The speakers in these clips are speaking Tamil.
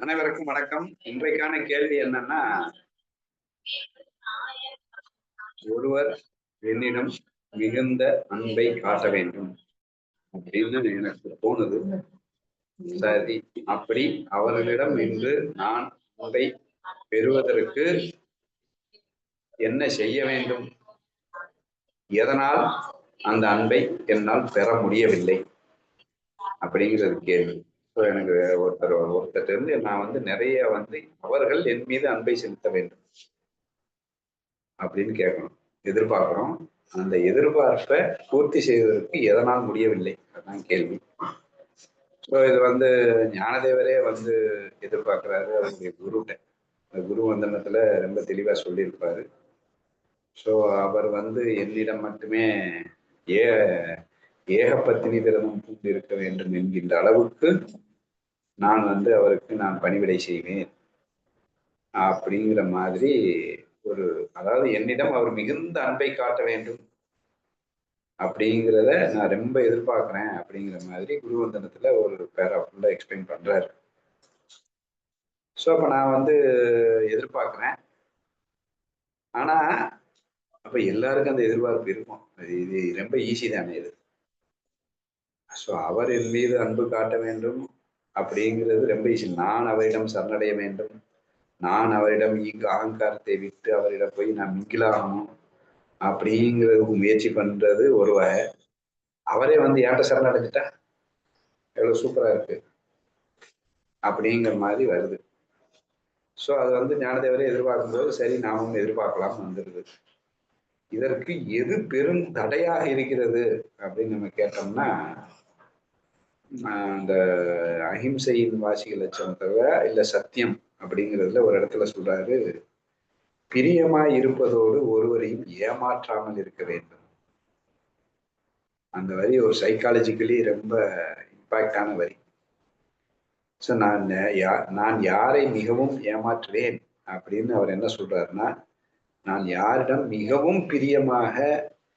அனைவருக்கும் வணக்கம். இன்றைக்கான கேள்வி என்னன்னா ஒருவர் என்னிடம் மிகுந்த அன்பை காட்ட வேண்டும் அப்படின்னு எனக்கு தோணுது. சரி அப்படி அவர்களிடம் இன்று நான் அன்பை பெறுவதற்கு என்ன செய்ய வேண்டும்? எதனால் அந்த அன்பை என்னால் பெற முடியவில்லை? அப்படிங்கிறது கேள்வி. ஸோ எனக்கு ஒருத்தர் ஒருத்தர் இருந்து நான் வந்து நிறைய வந்து அவர்கள் என் மீது அன்பை செலுத்த வேண்டும் அப்படின்னு கேட்கணும். எதிர்பார்க்கிறோம். அந்த எதிர்பார்ப்பை பூர்த்தி செய்வதற்கு எதனால் முடியவில்லை? அதுதான் கேள்வி. ஸோ இது வந்து ஞானதேவரே வந்து எதிர்பார்க்கிறாரு. அவருடைய குருட்ட. அந்த குரு வந்தனத்துல ரொம்ப தெளிவா சொல்லியிருப்பாரு. ஸோ அவர் வந்து என்னிடம் மட்டுமே ஏ ஏகப்பத்தினி விரதம் பூண்டு இருக்க வேண்டும் என்கின்ற அளவுக்கு நான் வந்து அவருக்கு நான் பணிவிடை செய்வேன் அப்படிங்கிற மாதிரி ஒரு அதாவது என்னிடம் அவர் மிகுந்த அன்பை காட்ட வேண்டும் அப்படிங்கிறத நான் ரொம்ப எதிர்பார்க்குறேன் அப்படிங்கிற மாதிரி குருவந்தனத்துல ஒரு பேரா ஃபுல்லாக எக்ஸ்பிளைன் பண்றாரு. ஸோ அப்ப நான் வந்து எதிர்பார்க்குறேன். ஆனா அப்ப எல்லாருக்கும் அந்த எதிர்பார்ப்பு இருக்கும். அது இது ரொம்ப ஈஸி தானே இது. ஸோ அவர் என் மீது அன்பு காட்ட வேண்டும். அப்படிங்கிறது ரொம்ப விஷயம் நான் அவரிடம் சரணடைய வேண்டும். நான் அவரிடம் இங்கு அகங்காரத்தை விட்டு அவரிடம் போய் நான் மிங்கிலாகணும் அப்படிங்கிறதுக்கு முயற்சி பண்றது ஒருவர் அவரே வந்து ஏட்ட சரணடைஞ்சிட்டா? எவ்வளவு சூப்பரா இருக்கு. அப்படிங்கிற மாதிரி வருது. ஸோ அது வந்து ஞானதேவரை எதிர்பார்க்கும் போது சரி நாமும் எதிர்பார்க்கலாம் வந்துடுது இதற்கு எது பெரும் தடையாக இருக்கிறது அப்படின்னு நம்ம கேட்டோம்னா அந்த அஹிம்சையின் வாசிகள் லட்சம் தவிர இல்ல சத்தியம் அப்படிங்கிறதுல ஒரு இடத்துல சொல்றாரு பிரியமா இருப்பதோடு ஒருவரையும் ஏமாற்றாமல் இருக்க வேண்டும். அந்த வரி ஒரு சைக்காலஜிக்கலி ரொம்ப இம்பாக்டான வரி. ஸோ நான் யா நான் யாரை மிகவும் ஏமாற்றுவேன் அப்படின்னு அவர் என்ன சொல்றாருன்னா நான் யாரிடம் மிகவும் பிரியமாக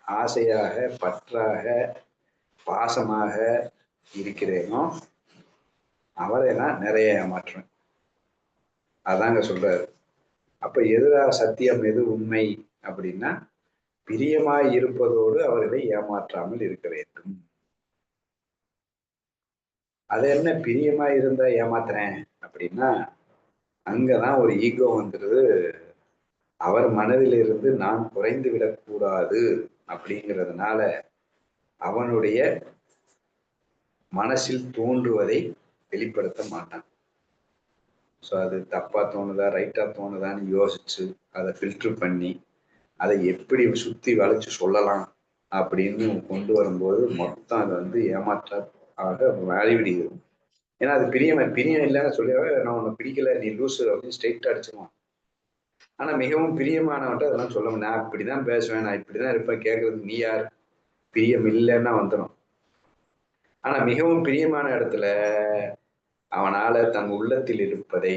ஆசையாக பற்றாக பாசமாக இருக்கிறேனோ அவரை நான் நிறைய ஏமாற்றுவேன். அதாங்க சொல்றாரு. அப்ப எதிராக சத்தியம் எது உண்மை அப்படின்னா பிரியமாய் இருப்பதோடு அவர்களை ஏமாற்றாமல் இருக்க வேண்டும். அது என்ன பிரியமா இருந்தா ஏமாத்துறேன் அப்படின்னா அங்கதான் ஒரு ஈகோ வந்துடுது அவர் மனதிலிருந்து நான் குறைந்து விடக்கூடாது அப்படிங்கிறதுனால அவனுடைய மனசில் தோன்றுவதை வெளிப்படுத்த மாட்டான். ஸோ அது தப்பா தோணுதா ரைட்டா தோணுதான்னு யோசிச்சு அதை ஃபில்டர் பண்ணி அதை எப்படி சுத்தி வளைச்சு சொல்லலாம் அப்படின்னு கொண்டு வரும்போது மொத்தம் அதை வந்து ஏமாற்ற ஆக மாறிவிடுகிறது. ஏன்னா அது பிரியம் பிரியம் இல்லைன்னு சொல்லி நான் உன்னை பிடிக்கல நீ லூசு அப்படின்னு ஸ்ட்ரைட்டாக அடிச்சிருவான். ஆனா மிகவும் பிரியமானவன்ட்டு அதெல்லாம் சொல்ல நான் இப்படிதான் பேசுவேன் நான் இப்படிதான் இருப்பேன் கேட்கறது நீ யார்? பிரியம் இல்லைன்னா வந்துடும் ஆனா மிகவும் பிரியமான இடத்துல அவனால தன் உள்ளத்தில் இருப்பதை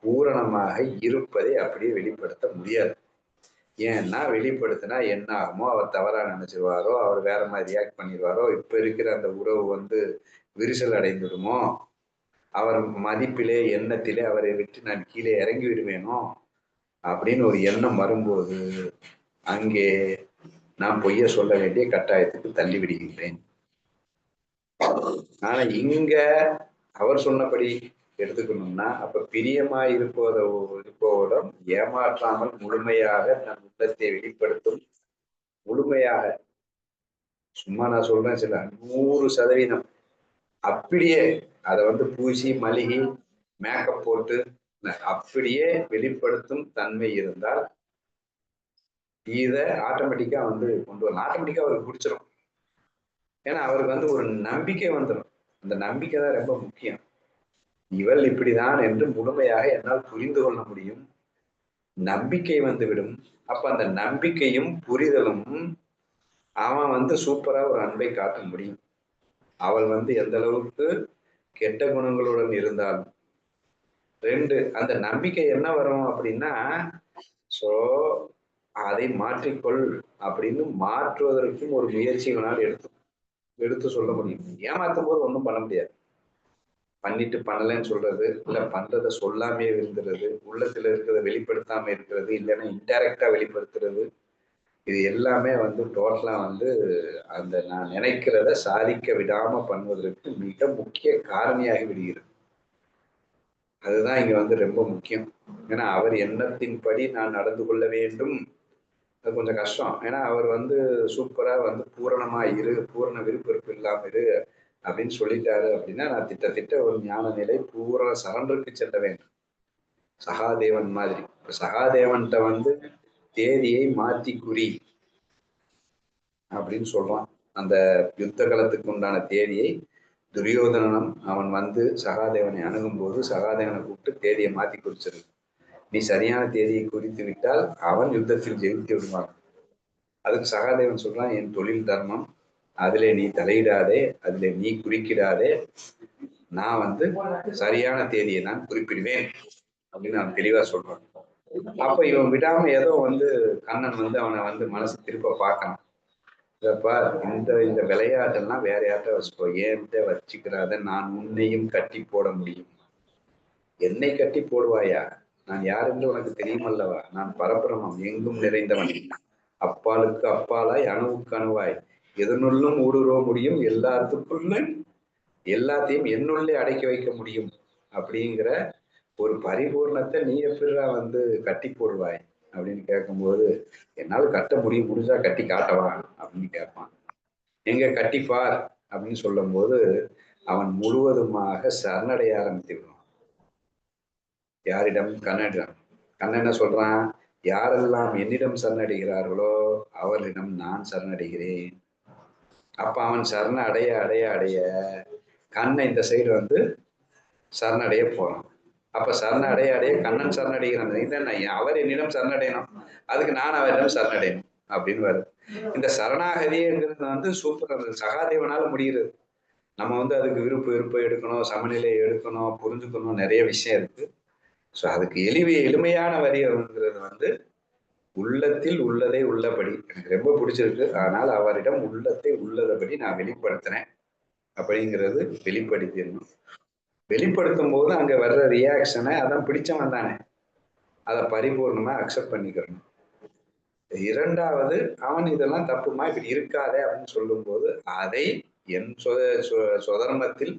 பூரணமாக இருப்பதை அப்படியே வெளிப்படுத்த முடியாது. ஏன்னா வெளிப்படுத்தினா என்ன ஆகுமோ அவர் தவறா நினைச்சிருவாரோ அவர் வேற மாதிரி ரியாக்ட் பண்ணிடுவாரோ இப்ப இருக்கிற அந்த உறவு வந்து விரிசல் அடைந்துடுமோ அவர் மதிப்பிலே எண்ணத்திலே அவரை விட்டு நான் கீழே இறங்கி விடுவேனோ அப்படின்னு ஒரு எண்ணம் வரும்போது அங்கே நான் பொய்ய சொல்ல வேண்டிய கட்டாயத்துக்கு தள்ளி விடுகின்றேன். ஆனா இங்க அவர் சொன்னபடி எடுத்துக்கணும்னா அப்ப பிரியமா இருப்பத இருப்பவரிடம் ஏமாற்றாமல் முழுமையாக நம் உள்ளத்தை வெளிப்படுத்தும். முழுமையாக. சும்மா நான் சொல்றேன் சில நூறு சதவீதம். அப்படியே அதை வந்து பூசி மளிகை மேக்கப் போட்டு அப்படியே வெளிப்படுத்தும் தன்மை இருந்தால் இதை ஆட்டோமேட்டிக்கா வந்து கொண்டு வரலாம். ஆட்டோமேட்டிக்கா அவருக்கு பிடிச்சிடும் ஏன்னா அவருக்கு வந்து ஒரு நம்பிக்கை வந்துடும் அந்த நம்பிக்கை தான் ரொம்ப முக்கியம். இவள் இப்படிதான் என்று முழுமையாக என்னால் புரிந்து கொள்ள முடியும். நம்பிக்கை வந்துவிடும். அப்ப அந்த நம்பிக்கையும் புரிதலும் அவன் வந்து சூப்பரா ஒரு அன்பை காட்ட முடியும். அவள் வந்து எந்த அளவுக்கு கெட்ட குணங்களுடன் இருந்தாலும். ரெண்டு அந்த நம்பிக்கை என்ன வரும் அப்படின்னா சோ அதை மாற்றிக்கொள் அப்படின்னு மாற்றுவதற்கும் ஒரு முயற்சிகளால் எடுத்து எடுத்து சொல்ல முடியும். ஏமாத்தும் போது ஒன்றும் பண்ண முடியாது. பண்ணிட்டு பண்ணலைன்னு சொல்றது இல்ல பண்றதை சொல்லாமே இருந்துறது உள்ளத்துல இருக்கிறத வெளிப்படுத்தாம இருக்கிறது இல்லைன்னா இன்டைரக்டா வெளிப்படுத்துறது இது எல்லாமே வந்து டோட்டலா வந்து அந்த நான் நினைக்கிறத சாதிக்க விடாம பண்ணுவதற்கு மிக முக்கிய காரணியாகி விடுகிறது. அதுதான் இங்க வந்து ரொம்ப முக்கியம். ஏன்னா அவர் எண்ணத்தின்படி நான் நடந்து கொள்ள வேண்டும். அது கொஞ்சம் கஷ்டம். ஏன்னா அவர் வந்து சூப்பரா வந்து பூரணமா இரு பூரண விருப்பம் இல்லாம இரு அப்படின்னு சொல்லிட்டாரு அப்படின்னா நான் திட்டத்திட்ட ஒரு ஞான நிலை பூரா சரண்டருக்கு செல்ல வேண்டும். சகாதேவன் மாதிரி. இப்ப சகாதேவன்கிட்ட வந்து தேதியை மாத்தி குறி அப்படின்னு சொல்றான். அந்த யுத்த காலத்துக்கு உண்டான தேதியை துரியோதனனம் அவன் வந்து சகாதேவனை அணுகும் போது சகாதேவனை கூப்பிட்டு தேதியை மாத்தி குறிச்சிரு நீ சரியான தேதியை குறித்து விட்டால் அவன் யுத்தத்தில் ஜெயித்து விடுவான். அதுக்கு சகாதேவன் சொல்றான் என் தொழில் தர்மம் அதிலே நீ தலையிடாதே அதிலே நீ குறிக்கிடாதே. நான் வந்து சரியான தேதியை நான் குறிப்பிடுவேன். அப்படின்னு அவன் தெளிவா சொல்றான். அப்ப இவன் விடாம ஏதோ வந்து கண்ணன் வந்து அவனை வந்து மனசு திருப்ப பார்க்கணும் இதப்பா இந்த இந்த விளையாட்டெல்லாம் வேற யார்கிட்ட வச்சுக்கோ. ஏன்ட்ட வச்சுக்கிறாத நான் உன்னையும் கட்டி போட முடியும். என்னை கட்டி போடுவாயா? நான் யார் என்று உனக்கு தெரியுமல்லவா? நான் பரபிரமம் எங்கும் நிறைந்தவன். அப்பாலுக்கு அப்பாலாய் அணுவுக்கு அணுவாய். எதனுள்ளும் ஊடுருவ முடியும் எல்லாத்துக்குள்ள எல்லாத்தையும் என்னுள்ளே அடக்கி வைக்க முடியும். அப்படிங்கிற ஒரு பரிபூர்ணத்தை நீ எப்படா வந்து கட்டி போடுவாய்? அப்படின்னு கேட்கும்போது என்னால் கட்ட முடியும் முடிஞ்சா கட்டி காட்டவா? அப்படின்னு கேட்பான் எங்க கட்டிப்பார் அப்படின்னு சொல்லும்போது அவன் முழுவதுமாக சரணடைய ஆரம்பித்து யாரிடம் கண்ணனிடம் கண்ணன் என்ன சொல்றான் யாரெல்லாம் என்னிடம் சரணடைகிறார்களோ அவர்களிடம் நான் சரணடைகிறேன். அப்ப அவன் சரண அடைய அடைய அடைய கண்ணை இந்த சைடு வந்து சரணடைய போறான். அப்ப சரண அடைய அடைய கண்ணன் சரணடைகிறான். என்ன? அவர் என்னிடம் சரணடையணும். அதுக்கு நான் அவரிடம் சரணடையணும் அப்படின்னு வருது. இந்த சரணாகதிங்கிறது வந்து சூப்பர் அந்த சகாதேவனால முடிகிறது நம்ம வந்து அதுக்கு விருப்பு விருப்பம் எடுக்கணும் சமநிலை எடுக்கணும் புரிஞ்சுக்கணும் நிறைய விஷயம் இருக்கு. ஸோ அதுக்கு எளிமை எளிமையான வரிங்கிறது வந்து உள்ளத்தில் உள்ளதை உள்ளபடி. எனக்கு ரொம்ப பிடிச்சிருக்கு. ஆனால் அவரிடம் உள்ளத்தை உள்ளதபடி நான் வெளிப்படுத்தினேன். அப்படிங்கிறது வெளிப்படுத்திடணும் வெளிப்படுத்தும் போது அங்க வர்ற ரியாக்ஷனை அதான் பிடிச்சவன் தானே. அதை பரிபூர்ணமா அக்செப்ட் பண்ணிக்கிறணும். இரண்டாவது அவன் இதெல்லாம் தப்புமா? இப்படி இருக்காதே அப்படின்னு சொல்லும்போது அதை என் சொத சொதர்மத்தில்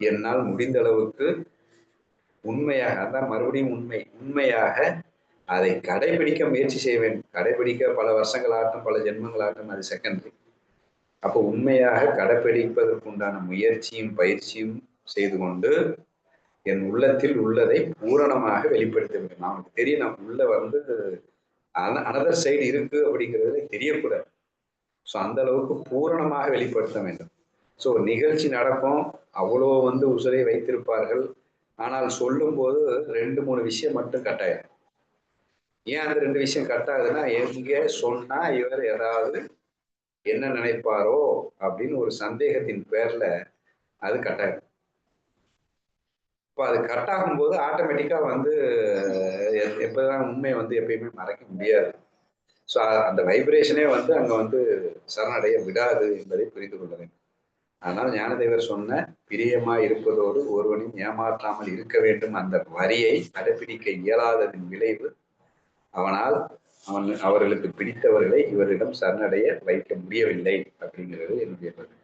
என்னால் முடிந்த அளவுக்கு உண்மையாக அதான் மறுபடியும் உண்மை. உண்மையாக அதை கடைபிடிக்க முயற்சி செய்ய வேண்டும். கடைபிடிக்க பல வருஷங்களாகட்டும் பல ஜென்மங்களாகட்டும் அது செகண்டரி அப்போ உண்மையாக கடைபிடிப்பதற்குண்டான முயற்சியும் பயிற்சியும் செய்து கொண்டு என் உள்ளத்தில் உள்ளதை பூரணமாக வெளிப்படுத்த வேண்டும். நமக்கு தெரியும் நம்ம உள்ள வந்து அனதர் சைடு இருக்கு அப்படிங்கிறது தெரியக்கூடாது. ஸோ அந்த அளவுக்கு பூரணமாக வெளிப்படுத்த வேண்டும். ஸோ நிகழ்ச்சி நடக்கும். அவ்வளோ வந்து உசுரை வைத்திருப்பார்கள். ஆனால் சொல்லும் போது ரெண்டு மூணு விஷயம் மட்டும் கட்டாயம் ஏன் அந்த ரெண்டு விஷயம் கட்டாதுன்னா எங்க சொன்னா இவர் ஏதாவது என்ன நினைப்பாரோ அப்படின்னு ஒரு சந்தேகத்தின் பேர்ல அது கட்டாயம் இப்போ அது கட் ஆகும்போது ஆட்டோமேட்டிக்கா வந்து எப்பதான் உண்மையை வந்து எப்பயுமே மறைக்க முடியாது. ஸோ அந்த வைப்ரேஷனே வந்து அங்க வந்து சரணடைய விடாது என்பதை புரிந்து கொள்ள வேண்டும். அதனால் ஞானதேவர் சொன்ன பிரியமா இருப்பதோடு ஒருவனையும் ஏமாற்றாமல் இருக்க வேண்டும் அந்த வரியை கடைபிடிக்க இயலாததின் விளைவு அவனால் அவன் அவர்களுக்கு பிடித்தவர்களை இவரிடம் சரணடைய வைக்க முடியவில்லை அப்படிங்கிறது என்னுடைய பதில்.